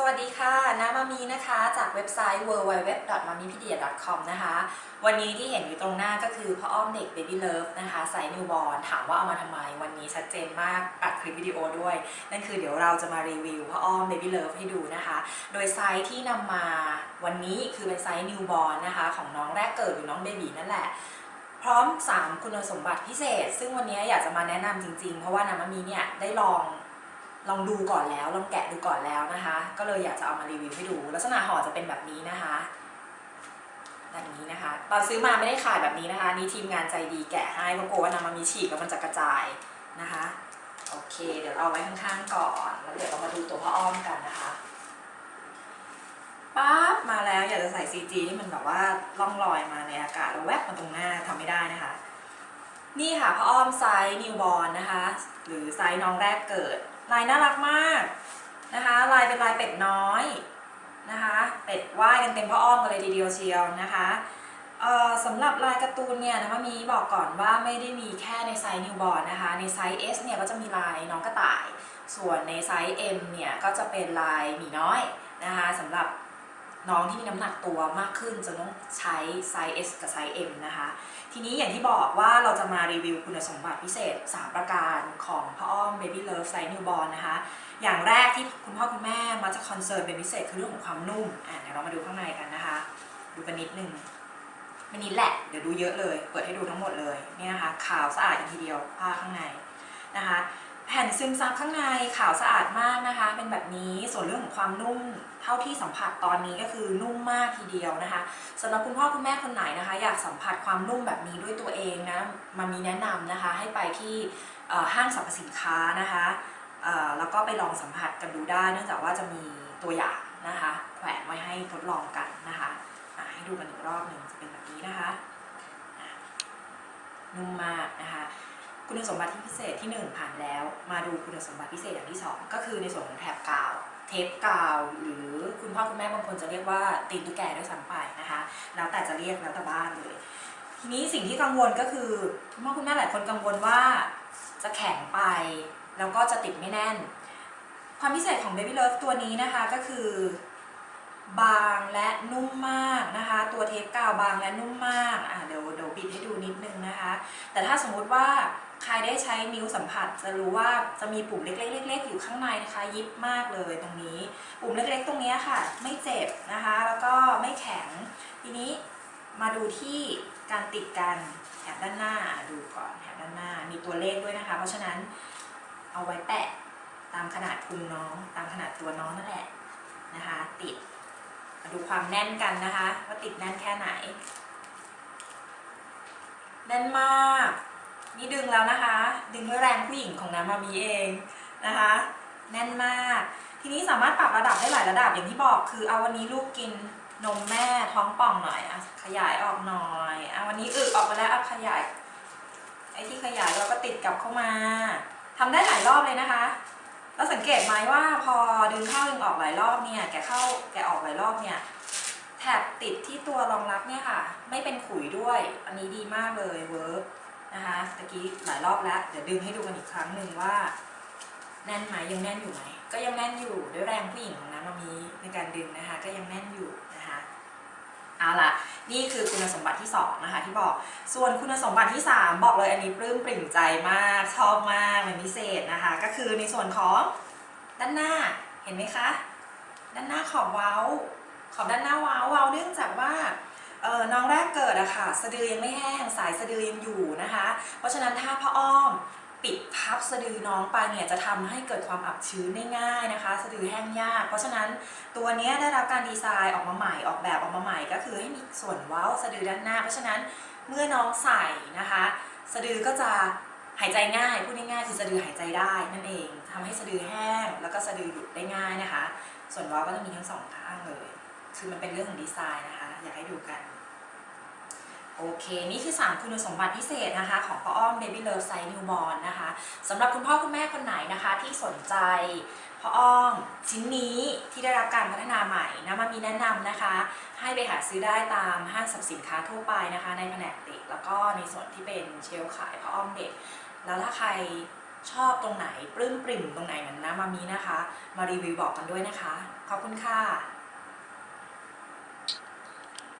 สวัสดีค่ะ น้ามามีนะคะ จากเว็บไซต์ www.mamipedia.com นะคะ วันนี้ที่เห็นอยู่ตรงหน้าก็คือพ่ออ้อมเด็ก Baby Love นะคะไซส์นิวบอลถามว่าเอามาทำไม วันนี้ชัดเจนมากอัดคลิปวิดีโอด้วย นั่นคือเดี๋ยวเราจะมารีวิวพ่ออ้อม Baby Love ให้ดูนะคะ โดยไซส์ที่นำมาวันนี้คือเป็นไซส์นิวบอลนะคะ ของน้องแรกเกิดหรือน้องเบบีนั่นแหละพร้อม 3 คุณสมบัติพิเศษ ซึ่งวันนี้อยากจะมาแนะนำจริงๆ เพราะว่านามามีเนี่ยได้ลอง ลองดูก่อนแล้ว ลองแกะดูก่อนแล้วนะคะ ก็เลยอยากจะเอามารีวิวให้ดู ลักษณะห่อจะเป็นแบบนี้นะคะแบบนี้นะคะ ตอนซื้อมาไม่ได้ขายแบบนี้นะคะ นี่ทีมงานใจดีแกะให้เพราะกลัวว่านามามีฉีกแล้วมันจะกระจายนะคะ โอเค เดี๋ยวเอาไว้ข้างๆก่อน แล้วเดี๋ยวเรามาดูตัวพ่ออ้อมกันนะคะปั๊บมาแล้วอยากจะใส่ CG ที่มันแบบว่าล่องลอยมาในอากาศแล้วแวบมาตรงหน้าทำไม่ได้นะคะ นี่ค่ะพ่ออ้อมไซส์นิวบอลนะคะ หรือไซส์น้องแรกเกิด ลายน่ารักมากนะคะ ลายเป็นลายเป็ดน้อยนะคะ เป็ดว่ายกันเต็มพ่ออ้อมกันเลยทีเดียวเชียวนะคะสำหรับลายการ์ตูนเนี่ยนะคะมีบอกก่อนว่าไม่ได้มีแค่ในไซส์นิวบอลนะคะ ในไซส์ S เนี่ยก็จะมีลายน้องกระต่าย ส่วนในไซส์ M เนี่ยก็จะเป็นลายหมีน้อยนะคะสำหรับ น้องที่มีน้ำหนักตัวมากขึ้นจะต้องใช้ไซส์ S กับไซส์ M นะคะ ทีนี้อย่างที่บอกว่าเราจะมารีวิวคุณสมบัติพิเศษ 3 ประการของพ่ออ้อม Baby Love ไซส์ Newborn นะคะ อย่างแรกที่คุณพ่อคุณแม่มักจะคอนเซิร์นเป็นพิเศษคือเรื่องของความนุ่ม อะเดี๋ยวเรามาดูข้างในกันนะคะ ดูกันนิดนึงไม่นิดแหละ เดี๋ยวดูเยอะเลย เปิดให้ดูทั้งหมดเลยเนี่ยนะคะ ขาวสะอาดอีกทีเดียวผ้าข้างในนะคะ แผ่นซึมซับข้างในขาวสะอาดมากนะคะ เป็นแบบนี้ส่วนเรื่องของความนุ่มเท่าที่สัมผัสตอนนี้ก็คือนุ่มมากทีเดียวนะคะสำหรับคุณพ่อคุณแม่คนไหนนะคะ อยากสัมผัสความนุ่มแบบนี้ด้วยตัวเองนะมามีแนะนำนะคะ ให้ไปที่ห้างสรรพสินค้านะคะแล้วก็ไปลองสัมผัสกันดูได้ เนื่องจากว่าจะมีตัวอย่างนะคะ แขวนไว้ให้ทดลองกันนะคะให้ดูกันอีกรอบหนึ่งจะเป็นแบบนี้นะคะนุ่มมากนะคะ คุณสมบัติที่พิเศษที่ 1 ผ่านแล้ว มาดูคุณสมบัติพิเศษอย่างที่ 2 ก็คือในส่วนของแถบกาว เทปกาว หรือคุณพ่อคุณแม่บางคนจะเรียกว่าตีนตุ๊กแกด้วยซ้ำไปนะคะ แล้วแต่จะเรียกแล้วแต่บ้านเลย ทีนี้สิ่งที่กังวลก็คือคุณพ่อคุณแม่หลายคนกังวลว่าจะแข็งไปแล้วก็จะติดไม่แน่น ความพิเศษของ Baby Love ตัวนี้นะคะก็คือบางและนุ่มมากนะคะ ตัวเทปกาวบางและนุ่มมากอะเดี๋ยวเดี๋ยวบิดให้ดูนิดนึงนะคะ แต่ถ้าสมมุติว่า ใครได้ใช้นิ้วสัมผัส จะรู้ว่าจะมีปุ่มเล็กๆๆอยู่ข้างในนะคะ ยิบมากเลยตรงนี้ ปุ่มเล็กๆ ตรงนี้ค่ะ ไม่เจ็บนะคะ แล้วก็ไม่แข็ง ทีนี้มาดูที่การติดกันแถบด้านหน้าดูก่อนแถบด้านหน้า มีตัวเลขด้วยนะคะ เพราะฉะนั้นเอาไว้แปะตามขนาดพุงน้อง ตามขนาดตัวน้องนั่นแหละนะคะ ติดมาดูความแน่นกันนะคะ ว่าติดแน่นแค่ไหน แน่นมาก นี่ดึงแล้วนะคะ ดึงด้วยแรงผู้หญิงของน้ำมามีเองนะคะ แน่นมาก ทีนี้สามารถปรับระดับได้หลายระดับอย่างที่บอก คือเอาวันนี้ลูกกินนมแม่ท้องป่องหน่อยอะขยายออกหน่อยเอาวันนี้อึออกไปแล้วอาขยายไอ้ที่ขยายเราก็ติดกลับเข้ามาทำได้หลายรอบเลยนะคะแล้วสังเกตไหมว่าพอดึงเข้าดึงออกหลายรอบเนี่ย แกเข้าแกออกหลายรอบเนี่ยแถบติดที่ตัวรองรับเนี่ยค่ะ ไม่เป็นขุยด้วย อันนี้ดีมากเลยเวิร์ก นะคะตะกี้หลายรอบแล้วเดี๋ยวดึงให้ดูกันอีกครั้งหนึ่งว่า แน่นไหมยังแน่นอยู่ไหมก็ยังแน่นอยู่ด้วยแรงผู้หญิงของน้ำมามีในการดึงนะคะ ก็ยังแน่นอยู่นะคะเอาล่ะนี่คือคุณสมบัติที่สองนะคะที่บอกส่วนคุณสมบัติที่สามบอกเลยอันนี้ปลื้มปริ่มใจมากชอบมากเป็นพิเศษนะคะ ก็คือในส่วนของด้านหน้าเห็นไหมคะ ด้านหน้าขอบเว้า ขอบด้านหน้าเว้าเว้าเนื่องจากว่า น้องแรกเกิดอะค่ะสะดือยังไม่แห้งสายสะดือยังอยู่นะคะ เพราะฉะนั้นถ้าพ่ออ้อมปิดทับสะดือน้องไปเนี่ยจะทำให้เกิดความอับชื้นได้ง่ายนะคะ สะดือแห้งยาก เพราะฉะนั้นตัวนี้ได้รับการดีไซน์ออกมาใหม่ออกแบบออกมาใหม่ก็คือให้มีส่วนเว้าสะดือด้านหน้า เพราะฉะนั้นเมื่อน้องใส่นะคะ สะดือก็จะหายใจง่ายพูดง่ายๆคือสะดือหายใจได้นั่นเองทำให้สะดือแห้ง แล้วก็สะดือหยุดได้ง่ายนะคะ ส่วนเว้าก็จะมีทั้งสองข้างเลย คือมันเป็นเรื่องของดีไซน์นะคะ อยากให้ดูกัน โอเค นี่คือ 3 คุณสมบัติพิเศษนะคะ ของพ่ออ้อม Baby Love Size Newborn นะคะสำหรับคุณพ่อคุณแม่คนไหนนะคะ ที่สนใจพ่ออ้อมชิ้นนี้ที่ได้รับการพัฒนาใหม่นะมามีแนะนำนะคะ ให้ไปหาซื้อได้ตามห้างสรรพสินค้าทั่วไปนะคะ ในแผนกเด็กแล้วก็ในส่วนที่เป็นเชลขายพ่ออ้อมเด็ก แล้วถ้าใครชอบตรงไหนปลื้มปริ่มตรงไหนเหมือนน้ามามีนะคะ มารีวิวบอกกันด้วยนะคะ ขอบคุณค่ะ